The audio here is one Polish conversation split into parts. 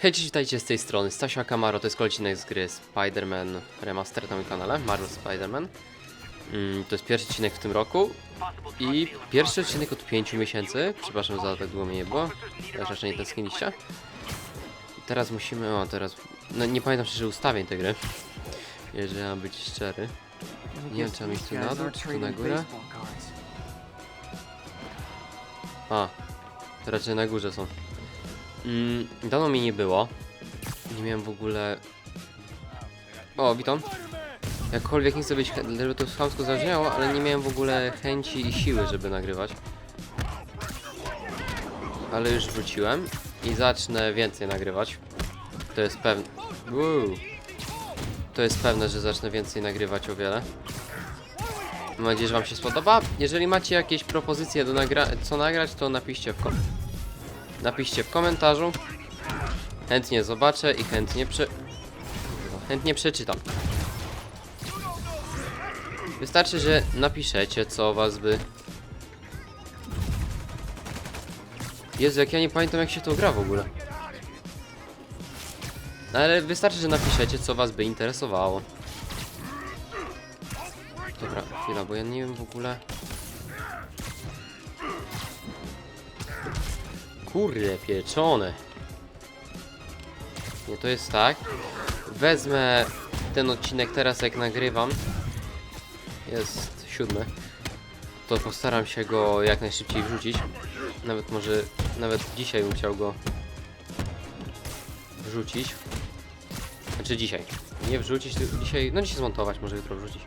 Hej, cześć, witajcie z tej strony. Stasia Kamaro, to jest kolejny z gry Spider-Man Remaster na moim kanale, Marvel Spider-Man. Mm, to jest pierwszy odcinek w tym roku i pierwszy odcinek od 5 miesięcy. Przepraszam za tak długo mnie nie było, też raczej nie tęskniliście. Teraz musimy, o teraz, no nie pamiętam szczerze ustawień tej gry, jeżeli mam być szczery. Nie wiem, czy mam iść tu na dół, czy tu na górę. A, raczej na górze są. Mm, dawno mi nie było. Nie miałem w ogóle... O, witam. Jakkolwiek nie chcę być, żeby to chamsko zabrzmiało, ale nie miałem w ogóle chęci i siły, żeby nagrywać. Ale już wróciłem i zacznę więcej nagrywać. To jest pewne. To jest pewne, że zacznę więcej nagrywać o wiele. Mam nadzieję, że Wam się spodoba. Jeżeli macie jakieś propozycje do nagra co nagrać, to napiszcie w kom Napiszcie w komentarzu. Chętnie zobaczę i chętnie prze... Chętnie przeczytam. Wystarczy, że napiszecie, co was by... Jezu, jak ja nie pamiętam, jak się to gra w ogóle. No, Ale wystarczy, że napiszecie, co was by interesowało. Dobra, chwila, bo ja nie wiem w ogóle... Kurde pieczone. Nie, to jest tak. Wezmę ten odcinek teraz jak nagrywam. Jest siódmy. To postaram się go jak najszybciej wrzucić. Nawet może, nawet dzisiaj bym chciał go wrzucić. Znaczy dzisiaj. Nie wrzucić, tylko dzisiaj, no dzisiaj zmontować, może jutro wrzucić.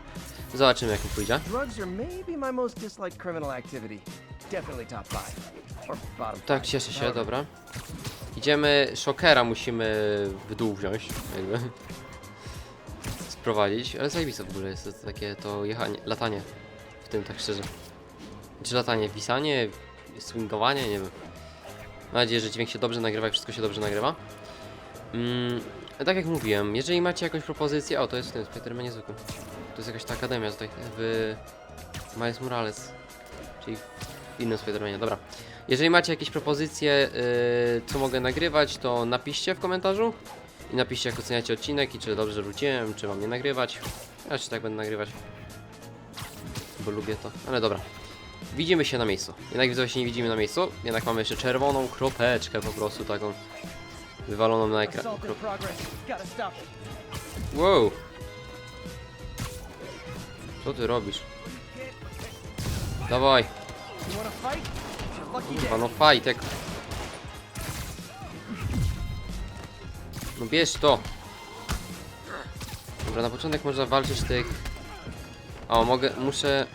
Zobaczymy jak mi pójdzie. Drugs are maybe my most disliked criminal activity. Definitely top 5. Tak, cieszę się, dobra. Idziemy, szokera musimy w dół wziąć, jakby. Sprowadzić, ale zajebiste w ogóle jest to takie to jechanie, latanie. W tym tak szczerze. Czy latanie, pisanie, swingowanie, nie wiem. Mam nadzieję, że dźwięk się dobrze nagrywa i wszystko się dobrze nagrywa. Mm, tak jak mówiłem, jeżeli macie jakąś propozycję, o to jest w tym Spider-Manie niezwykłym. To jest jakaś ta akademia tutaj w Miles Morales, czyli w innym Spider-Manie, dobra. Jeżeli macie jakieś propozycje, yy, co mogę nagrywać, to napiszcie w komentarzu. I napiszcie, jak oceniacie odcinek i czy dobrze wróciłem, czy mam nie nagrywać. Ja czy tak będę nagrywać. Bo lubię to, ale dobra. Widzimy się na miejscu. Jednak widzowie się nie widzimy na miejscu, jednak mamy jeszcze czerwoną kropeczkę po prostu taką wywaloną na ekran. Wow! Co ty robisz? Dawaj! Kurwa, no jak... No bierz to! Dobra, na początek można walczyć tych... O, mogę, muszę...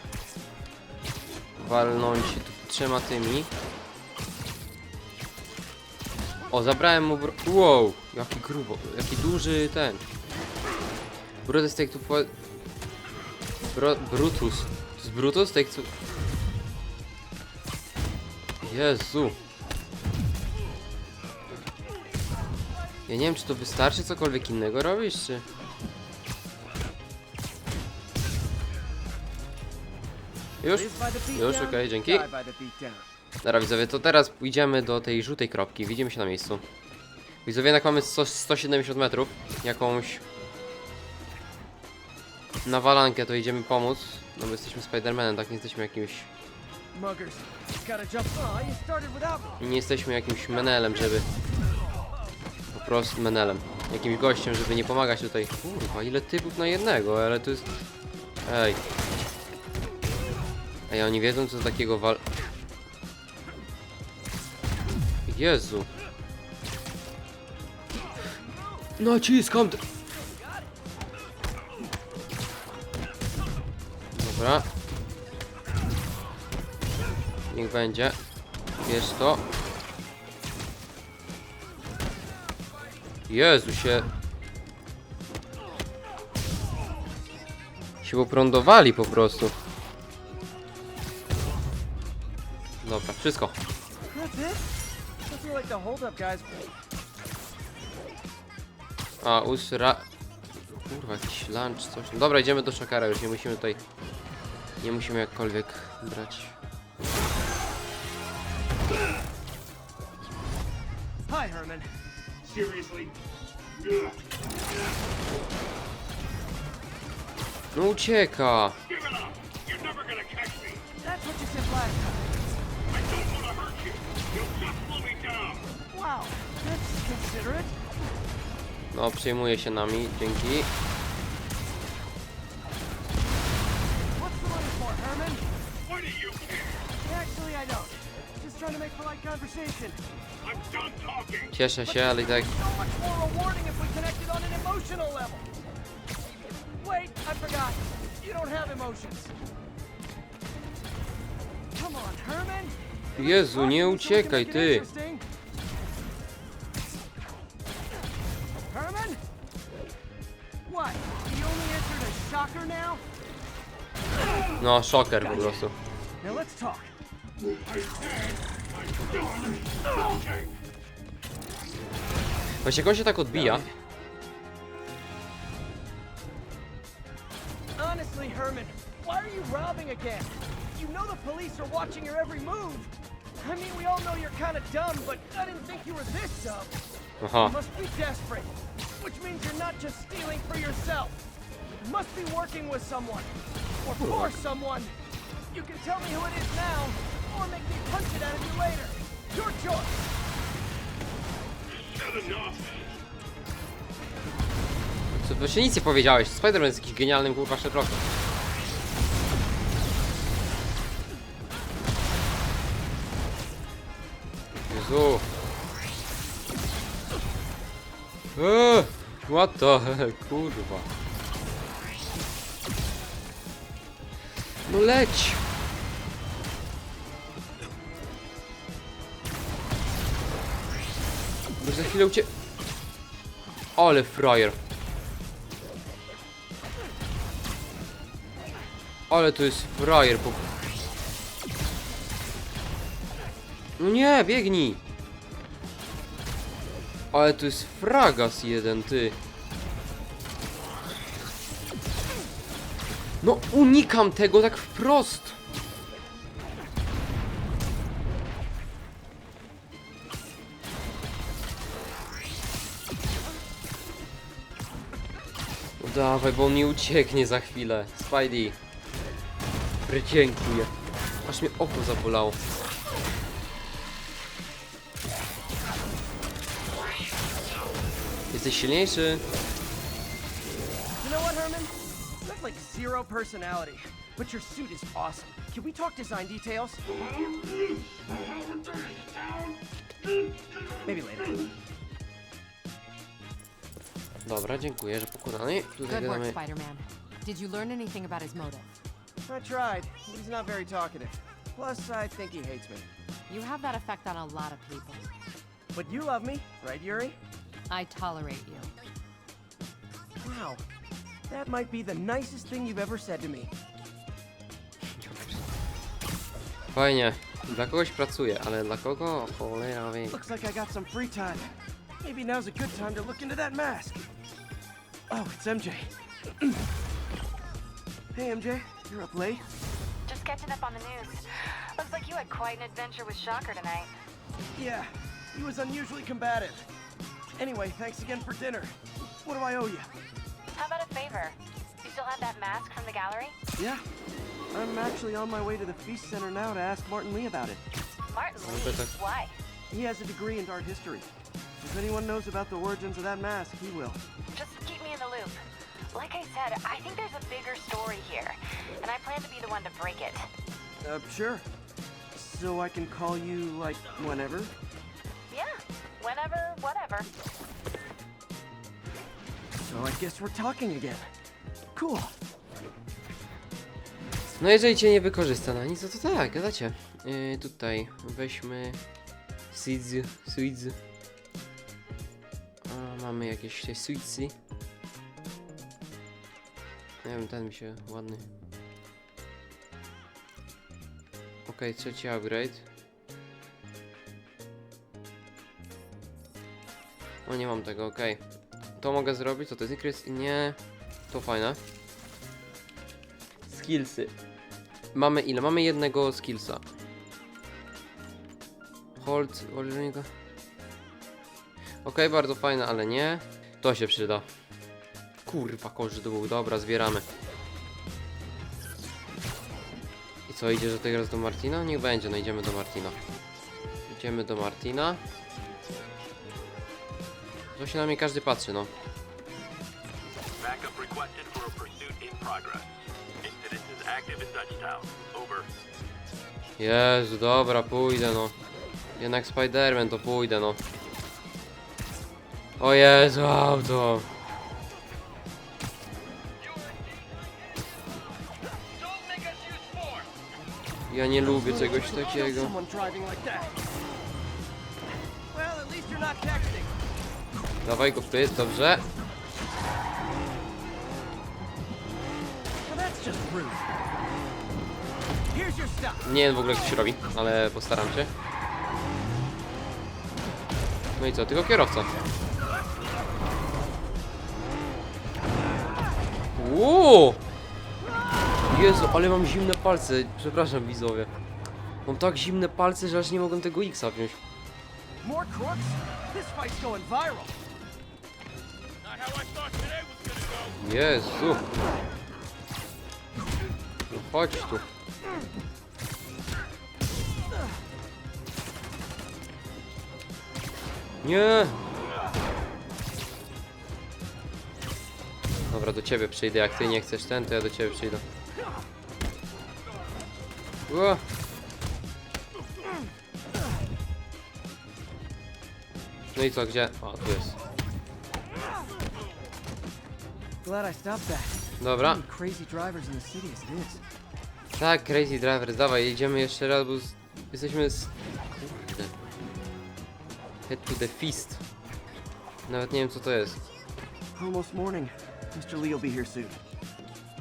Walnąć trzema tymi. O, zabrałem mu bro... Wow! Jaki grubo, jaki duży ten... Brutus take tu po... Bro... Brutus. To jest Brutus take. Jezu. Ja nie wiem, czy to wystarczy cokolwiek innego robić, czy... Już? Już, okej, dzięki. beat down. Dobra widzowie, to teraz pójdziemy do tej żółtej kropki, widzimy się na miejscu. Widzowie, jednak mamy 100, 170 metrów, jakąś nawalankę, to idziemy pomóc, no bo jesteśmy Spidermanem, tak, nie jesteśmy jakimś, Oh, me. nie jesteśmy jakimś menelem, żeby, po prostu menelem, jakimś gościem, żeby nie pomagać tutaj. Kurwa, ile typów na jednego, ale to jest, ej. Ej, oni wiedzą co takiego wal... Jezu. Naciskam! Dobra. Niech będzie. Jest to. Jezu się... Się poprądowali po prostu. Dobra, wszystko. A, usra... Kurwa, jakiś lunch, coś. Dobra, idziemy do szakara już, nie musimy tutaj... Nie musimy jakkolwiek brać. Seriously? Ugh. No ucieka. Give it up! You're never gonna catch me! That's what you said last time. I don't want to hurt you! You'll just slow me down! Wow, that's considerate. No, przejmuje się nami, dzięki. Cieszę się, ale i tak... Wait, I forgot. You don't have emotions. Come on, Herman. Jezu, nie to uciekaj, ty. Herman? What? You only answered a shocker now? No, szoker po prostu. Now let's talk. Właśnie on się tak odbija, Honestly, Herman, why are you robbing again? You know the police are watching your every move. I mean, we all know you're kind of dumb, but I didn't think you were this dumb. aha, You must be desperate, which means you're not just stealing for yourself. You must be working with someone, or for someone. You can tell me who it is now, or make me punch it out of you later. Your choice. Co właśnie nic nie powiedziałeś. Spider-Man jest jakiś genialnym kurwa Sherlockiem. Jezu. Eee, what the kurwa. No leć. Bo za chwilę ucie... Ale frajer. Ale to jest frajer po... No nie, biegnij! Ale to jest fragas jeden, ty. No unikam tego tak wprost. Dawaj, bo on mi ucieknie za chwilę. Spidey. Dobry, dziękuję. Aż mnie oko zabolało. Jesteś silniejszy? You know what, Herman? You have like zero personality, but your suit is awesome. Can we talk design details? Maybe later. Dobra, dziękuję, że pokonany. Tutaj Good work, gadamy. Spider-Man. Did you learn anything about his motive? I tried. He's not very talkative. Plus, I think he hates me. You have that effect on a lot of people. But you love me, right, Yuri? I tolerate you. Wow. That might be the nicest thing you've ever said to me. Fajnie. Dla kogoś pracuję, ale dla kogo? Cholera wie. Looks like I got some free time. Maybe now's a good time to look into that mask. Oh, it's MJ. hey, MJ. You're up late? Just catching up on the news. Looks like you had quite an adventure with Shocker tonight. Yeah, he was unusually combative. Anyway, thanks again for dinner. What do I owe you? How about a favor? You still have that mask from the gallery? Yeah, I'm actually on my way to the Feast Center now to ask Martin Lee about it. Martin Lee. but I- Why? He has a degree in art history. If anyone knows about the origins of that mask, he will. Just keep me in the loop. Like I said, I think there's a bigger story here, and I plan to be the one to break it. Uh, sure. So I can call you, like, whenever? Yeah, whenever, whatever. So I guess we're talking again. Cool. No jeżeli cię nie wykorzysta na nic, no to tak, gadacie. Yy, tutaj weźmy Seeds, Seeds. Mamy jakieś te Seedsy. Nie wiem, ten mi się ładny. Okej, trzeci upgrade. O, nie mam tego, okej. To mogę zrobić, co to jest increase? Nie. To fajne. Skillsy. Mamy ile? Mamy jednego skillsa. Hold, hold. Okej, bardzo fajne, ale nie. To się przyda. Kurwa, korzy był. Dobra, zbieramy. I co, idziesz do tego raz do Martina? Niech będzie, no idziemy do Martina. Idziemy do Martina. To się na mnie każdy patrzy, no. Jezu, dobra, pójdę no. Jednak Spiderman, to pójdę no. O Jezu, auto. Ja nie lubię czegoś takiego. Dawaj go pyt, dobrze. Nie wiem w ogóle jak to się robi, ale postaram się. No i co, tylko kierowca. Uuu! Jezu, ale mam zimne palce. Przepraszam widzowie. Mam tak zimne palce, że aż nie mogłem tego X-a wziąć. Jezu. No chodź tu. Nie. Dobra, do ciebie przyjdę. Jak ty nie chcesz ten, to ja do ciebie przyjdę. Ło. No i co, gdzie? O, tu jest. Glad I stopped that. Dobra. Crazy drivers in the city as it is. Tak, Crazy Drivers, dawaj, jedziemy jeszcze raz, bo z... jesteśmy z... Kurde. Head to the fist. Nawet nie wiem co to jest. Almost morning. Mr. Lee will be here soon.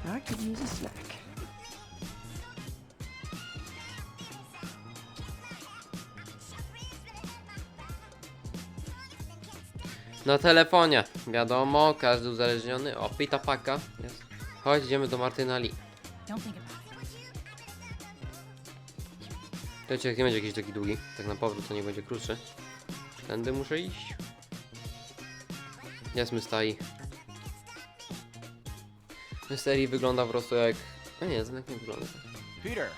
I could use a snack. Na telefonie, wiadomo, każdy uzależniony. O, pita paka. Jest. Chodź, idziemy do Martyna Lee. Don't think about it. To odcinek nie będzie jakiś taki długi, tak na powrót to nie będzie krótszy. Tędy muszę iść. Jest Mystari. Mystari wygląda po prostu jak... No nie, znak nie wygląda. Peter,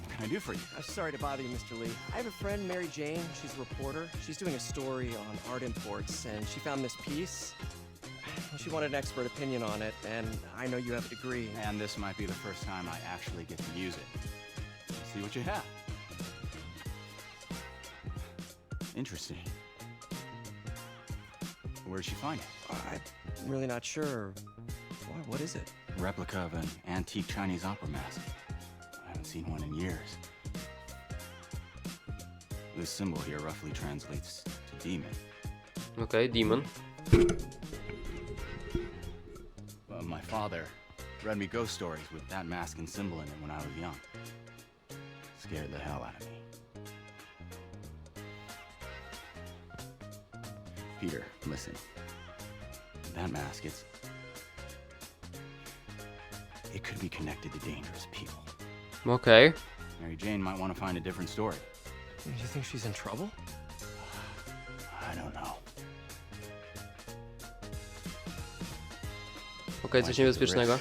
what can I do for you? I'm sorry to bother you, Mr. Lee. I have a friend, Mary Jane. She's a reporter. She's doing a story on art imports, and she found this piece. She wanted an expert opinion on it, and I know you have a degree. And this might be the first time I actually get to use it. See what you have. Interesting. Where'd she find it? I'm really not sure. What, what is it? Replica of an antique Chinese opera mask. I haven't seen one in years. This symbol here roughly translates to demon. Okay, Demon. Uh, my father read me ghost stories with that mask and symbol in it when I was young. Scared the hell out of me. Peter, listen. That mask, it's. It could be connected to dangerous people. Okay. Mary Jane might want to find a different story. Do you think she's in trouble? I don't know. Okej, coś niebezpiecznego.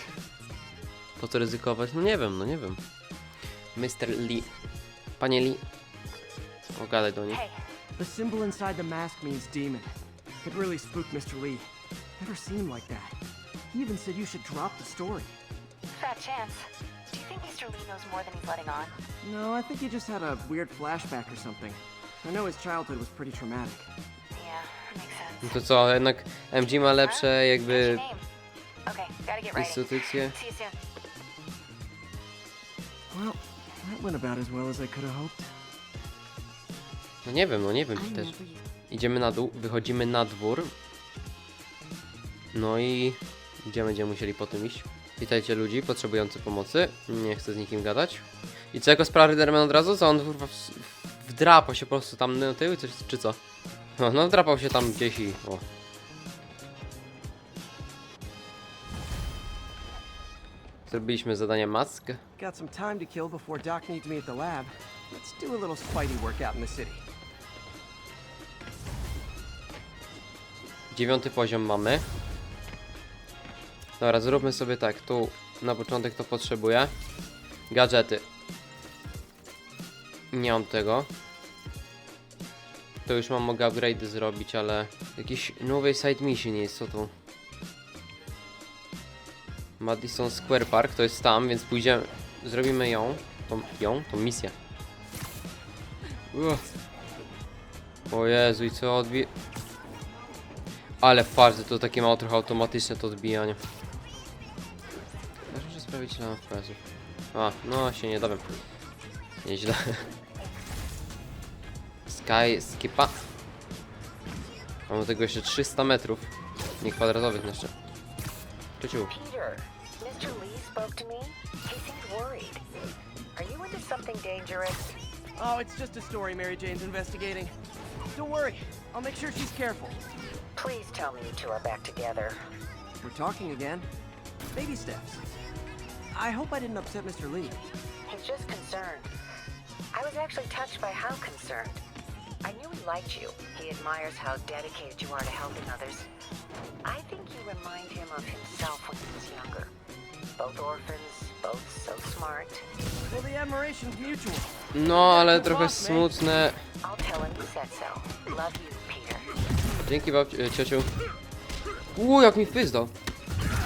Po co ryzykować? No nie wiem, no nie wiem. Mr. Lee. Panie Lee. O, gadaj do niej. Hey, The symbol inside the mask means demon. It really spooked Mr. Lee. Never seen him like that. He even said you should drop the story. Fat chance. Do you think Mr. Lee knows more than he's letting on? No, I think he just had a weird flashback or something. I know his childhood was pretty traumatic. Yeah, makes No sense. to co, jednak MG ma lepsze What's jakby name? Okay, gotta get writing. instytucje. See you soon. Well, that went about as well as I could have hoped. No nie wiem, no nie wiem też. Idziemy na dół, wychodzimy na dwór. No i gdzie będziemy musieli potem iść? Witajcie ludzi potrzebujący pomocy. Nie chcę z nikim gadać. I co jako sprawa Riderman od razu? Co on kurwa wdrapał się po prostu tam na tył coś, czy co? No, no wdrapał się tam gdzieś i o. Zrobiliśmy zadanie mask. Got some time to kill before Doc needs me at the lab. Let's do a little Spidey workout in the city. Dziewiąty poziom mamy. Dobra, zróbmy sobie tak. Tu na początek to potrzebuję. Gadżety. Nie mam tego. To już mam mogę upgrade'y zrobić, ale jakiś nowy side mission jest, co tu? Madison Square Park, to jest tam, więc pójdziemy, zrobimy ją, tą, ją, tą misję. Uff. O Jezu, i co odbi... Ale że to takie mało trochę automatyczne to odbijanie. Sprawić mam FPS-ów. A, no się nie dowiem. Nieźle. Sky skipa. Mam do tego jeszcze 300 metrów. Nie kwadratowych jeszcze. Ciociu. Peter, Mr. Lee spoke to me. He seemed worried. Are you into something dangerous? Oh, it's just a story Mary Jane's investigating. Don't worry, I'll make sure she's careful. Please tell me you two are back together. We're talking again. Baby steps. I hope I didn't upset Mr. Lee. He's just concerned. I was actually touched by how concerned. I knew he liked you. He admires how dedicated you are to helping others. I think you remind him of himself when he was younger. Both orphans, both so smart. Well, the admiration's mutual. No, ale trochę smutne. I'll tell him you said so. Love you, Peter. Dzięki babci, ciociu. Uuu, jak mi wpyzdał.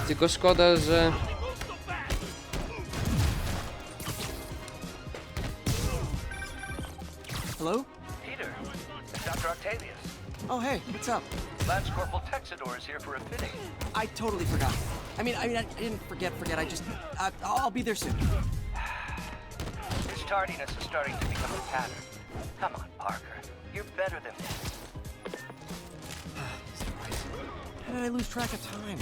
Tylko szkoda, że... what's up? Lance Corporal Texador is here for a fitting. I totally forgot. I mean, I mean, I didn't forget, forget. I just, I, I'll be there soon. His tardiness is starting to become a pattern. Come on, Parker. You're better than this. How did I lose track of time?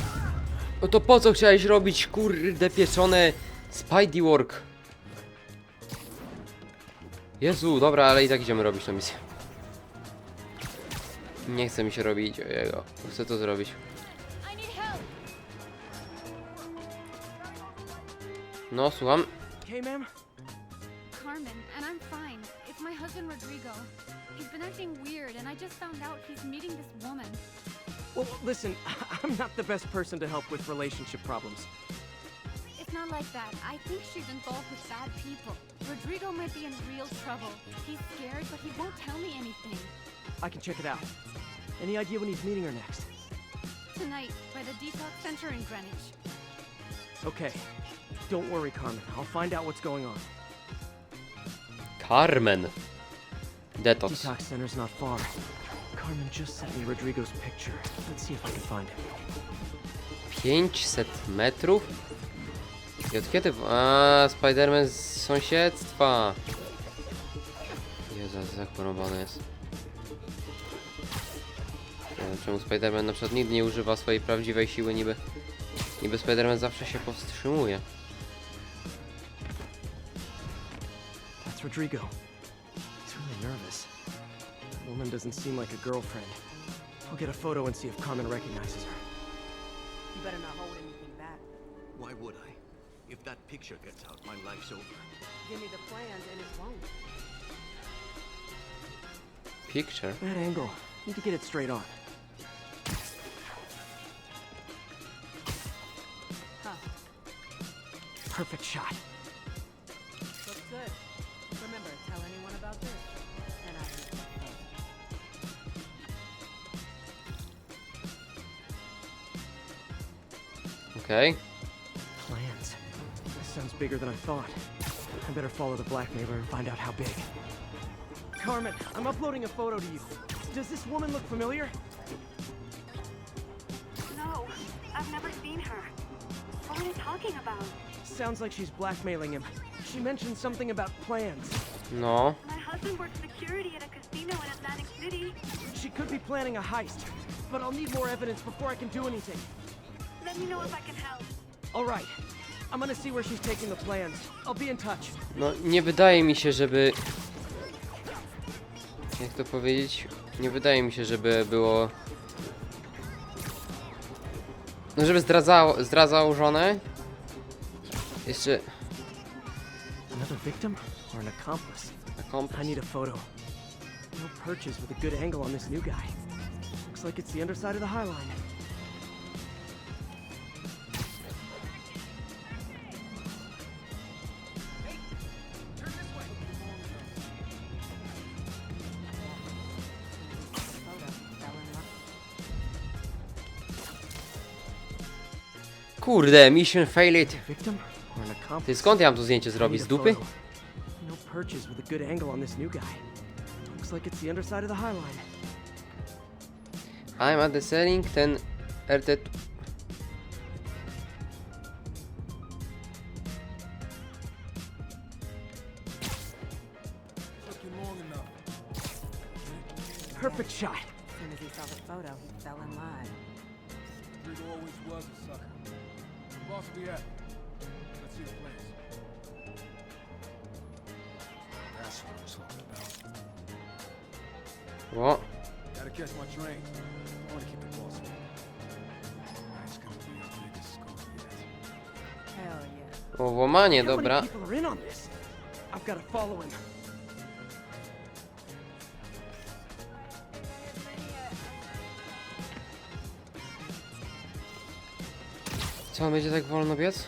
No to po co chciałeś robić, kurde, pieczone Spidey Work? Jezu, dobra, ale i tak idziemy robić tę misję. Nie chce mi się robić jego. Chcę to zrobić. No, słucham. Okay, ma'am? Carmen, and I'm fine. It's my husband Rodrigo. He's been acting weird, and I just found out he's meeting this woman. Well, listen, I'm not the best person to help with relationship problems. It's not like that. I think she's involved with bad people. Rodrigo might be in real trouble. He's scared, but he won't tell me anything. I can check it out. Any idea when he's meeting her next? Tonight, by the detox center in Greenwich. Okay. Don't worry, Carmen. I'll find out what's going on. Carmen. Detox. Detox center's not far. Carmen just sent me Rodrigo's picture. Let's see if I can find him. 500 metrów? I od kiedy? w- A, Spiderman z sąsiedztwa. Jezu, jak jest. Czemu Spiderman na przykład nigdy nie używa swojej prawdziwej siły, niby. Niby Spiderman zawsze się powstrzymuje. That's Rodrigo. He's really nervous. That woman doesn't seem like a girlfriend. I'll get a photo and see if Carmen recognizes her. You better not hold anything back. Why would I? If that picture gets out, my life's over. Give me the plans and it won't. Picture. That angle. Need to get it straight on. Perfect shot. Looks good. Remember, tell anyone about this. And I Okej. Plans. This sounds bigger than I thought. I better follow the blackmailer and find out how big. Carmen, I'm uploading a photo to you. Does this woman look familiar? No, I've never seen her. What are you talking about? Sounds like she's blackmailing him. She mentioned something about plans. No. My husband works security at a casino in Atlantic City. She could be planning a heist, but I'll need more evidence before I can do anything. Let me know if I can help. All right. I'm gonna see where she's taking the plans. I'll be in touch. No, nie wydaje mi się, żeby... Jak to powiedzieć? Nie wydaje mi się, żeby było... No, żeby zdradzało, zdradzał żonę. Jeszcze... Another victim or an accomplice? Taką... I need a photo. No perches with a good angle on this new guy. Looks like it's the underside of the High Line. Kurde, mission failed. Victim Ty skąd ja mam to zdjęcie zrobić? Z dupy? No perches with a good angle on this new guy. Looks like it's the underside of the High Line. I'm at the selling, ten RT... I've got to follow him. Co, on będzie tak wolno biec?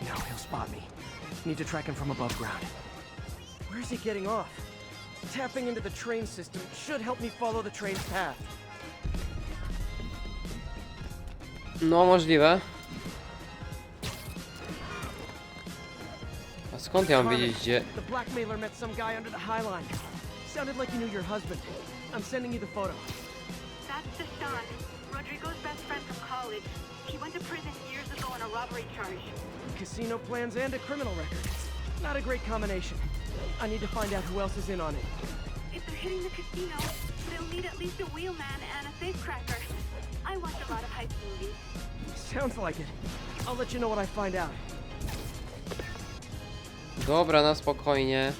No, he'll spot me. Need to track him from above ground. Where's he getting off? Tapping into the train system should help me follow the train's path. No, możliwe. Skąd ja mam wiedzieć, gdzie... The blackmailer met some guy under the High Line. Sounded like he knew your husband. I'm sending you the photo. That's Deshaun, Rodrigo's best friend from college. He went to prison years ago on a robbery charge. Casino plans and a criminal record. Not a great combination. I need to find out who else is in on it. If they're hitting the casino, they'll need at least a wheelman and a safecracker. I watch a lot of heist movies. Sounds like it. I'll let you know what I find out. Dobra, na spokojnie.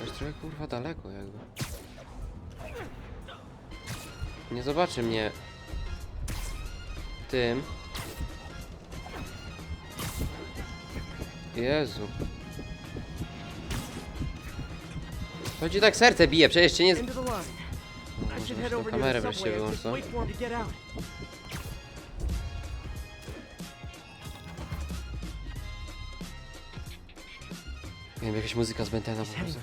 Jest trochę kurwa daleko jakby. Nie zobaczy mnie tym. Jezu. Chodzi tak serce bije, przecież cię nie... z- może muszę kamerę wreszcie wyłączyć, co? Nie wiem, jakaś muzyka z Bentena po prostu.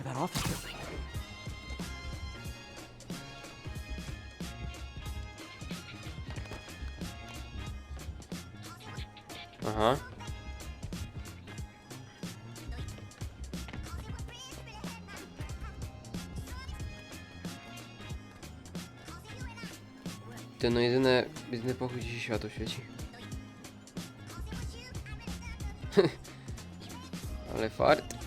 Aha. Ty no jedyne, jedyny pokój gdzie się światło świeci. Ale fart.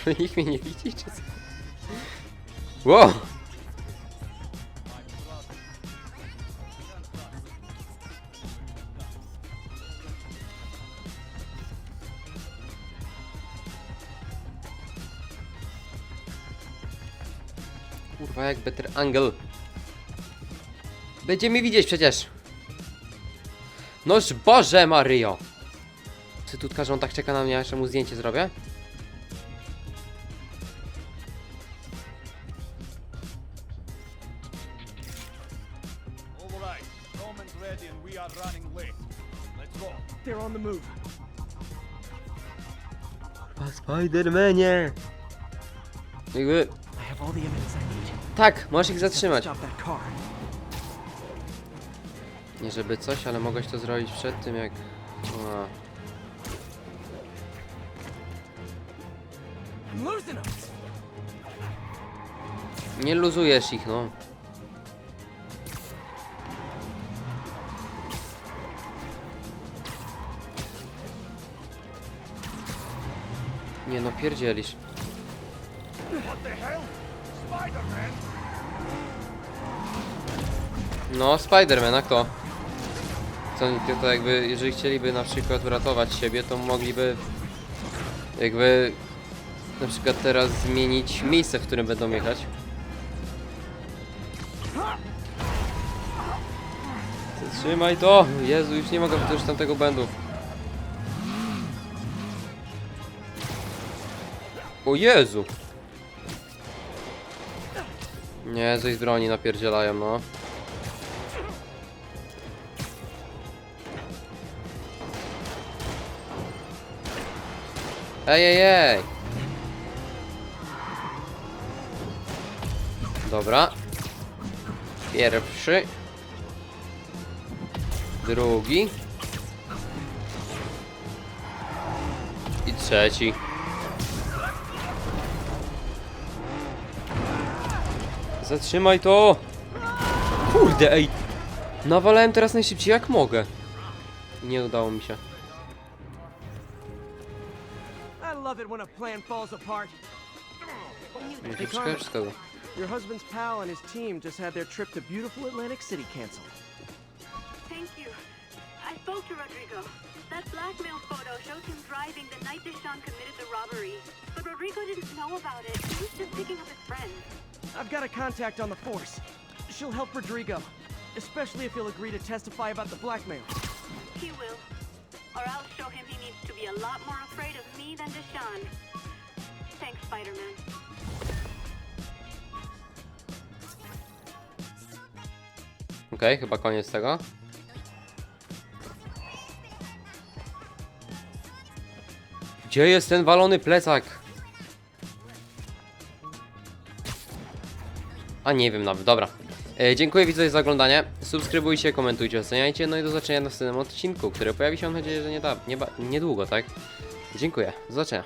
Nikt mnie nie widzi, czy co? Wow! Kurwa, jak better angle. Będziemy widzieć przecież. Noż Boże Maryjo! Cytutka, że on tak czeka na mnie, aż mu zdjęcie zrobię? Spidermanie! Jakby... I have all the evidence I need. Tak, możesz ich zatrzymać. Stop that car. Nie żeby coś, ale mogłeś to zrobić przed tym jak... Nie luzujesz ich, no. Pierdzielisz. No, Spiderman, a kto? to, to jakby, jeżeli chcieliby na przykład uratować siebie, to mogliby jakby na przykład teraz zmienić miejsce, w którym będą jechać. Zatrzymaj to! Jezu, już nie mogę, to już tamtego będą. O Jezu! Nie, coś z broni napierdzielają, no. Ej, ej, ej! Dobra. Pierwszy. Drugi. I trzeci. Zatrzymaj to! Kurde, ej! Nawalałem teraz najszybciej jak mogę. Nie udało mi się. I love it when a plan falls apart. Nie Hey, wszystko, Carmen, wszystko. your husband's pal and his team just had their trip to beautiful Atlantic City canceled. Thank you. I spoke to Rodrigo. That blackmail photo shows him driving the night Deshaun committed the robbery. But Rodrigo didn't know about it. He was just picking up his friend. I've got a contact on the force. She'll help Rodrigo, especially if he'll agree to testify about the blackmail. He will. Or I'll show him he needs to be a lot more afraid of me than Deshaun. Thanks, Spider-Man. Okej, chyba koniec tego. Gdzie jest ten walony plecak? A nie wiem nawet, dobra. E, dziękuję widzowie za oglądanie. Subskrybujcie, komentujcie, oceniajcie. No i do zobaczenia w następnym odcinku, który pojawi się mam nadzieję, że nie da, nie niedługo, tak? Dziękuję, do zobaczenia.